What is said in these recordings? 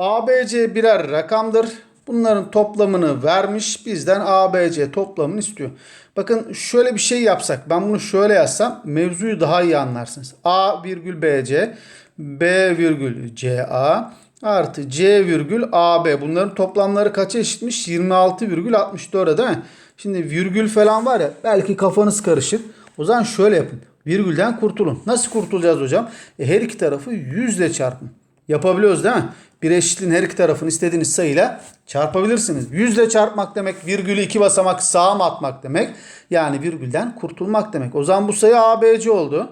ABC birer rakamdır. Bunların toplamını vermiş. Bizden ABC toplamını istiyor. Bakın şöyle bir şey yapsak. Ben bunu şöyle yazsam mevzuyu daha iyi anlarsınız. A virgül BC B virgül CA artı C virgül AB. Bunların toplamları kaça eşitmiş? 26,64'e değil mi? Şimdi virgül falan var ya belki kafanız karışır. O zaman şöyle yapın. Virgülden kurtulun. Nasıl kurtulacağız hocam? E, her iki tarafı 100 ile çarpın. Yapabiliyoruz değil mi? Bir eşitliğin her iki tarafını istediğiniz sayıyla çarpabilirsiniz. 100 ile çarpmak demek virgülü iki basamak sağa mı atmak demek. Yani virgülden kurtulmak demek. O zaman bu sayı ABC oldu.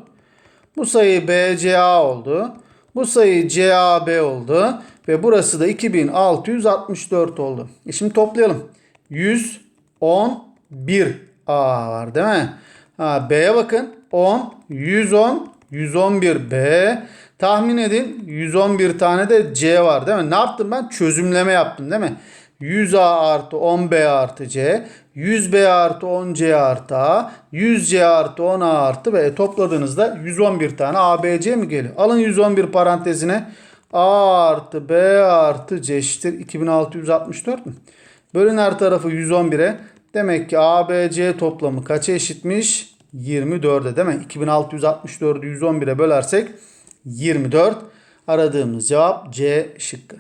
Bu sayı BCA oldu. Bu sayı CAB oldu. Ve burası da 2664 oldu. E şimdi toplayalım. 111 A var değil mi? Ha, B'ye bakın. 10, 110, 111 B. Tahmin edin 111 tane de C var değil mi? Ne yaptım ben? Çözümleme yaptım değil mi? 100A artı 10B artı C. 100B artı 10C artı A. 100C artı 10A artı B. Topladığınızda 111 tane ABC mi geliyor? Alın 111 parantezine. A artı B artı C eşittir 2664 mü? Bölün her tarafı 111'e. Demek ki ABC toplamı kaça eşitmiş? 24'e değil mi? 2664'ü 111'e bölersek 24. Aradığımız cevap C şıkkı.